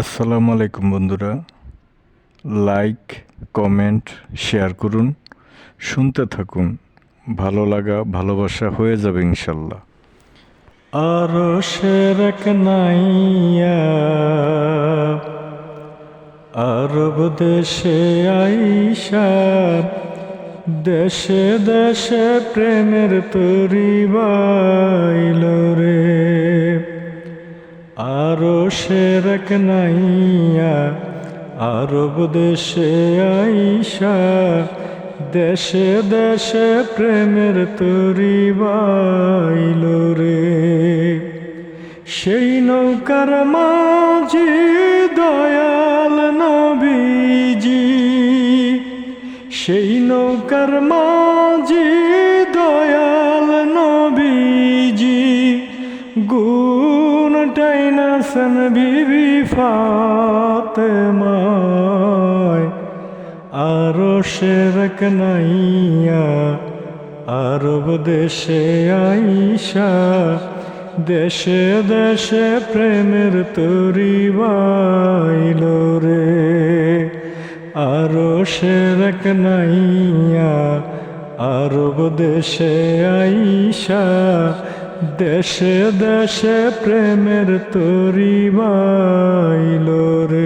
আসসালামু আলাইকুম বন্ধুরা। লাইক কমেন্ট শেয়ার করুন। শুনতে থাকুন। ভালো লাগা, ভালোবাসা হয়ে যাবে ইনশাল্লাহ। আর শেরক নাইয়া, আরব দেশে আইসা, দেশে দেশে প্রেমের তরি বাইল রে আরও শেরক নাইয়া, আরব দেশে আইসা, দেশে দেশে প্রেমের তরি বাইল রে। সেই নৌকার মাঝি দয়াল নবীজি, সেই নৌকার মাঝি দয়াল নবীজি গুণ টাইনাসন বিবি ফাতেমায়, আরও শেরক নাইয়া, আরব দেশে আইসা, দেশে দেশে প্রেমের তরি বাইল রে। আরও শেরক নাইয়া, আরব দেশে আইসা দেশে দেশে প্রেমের তরি বাইল রে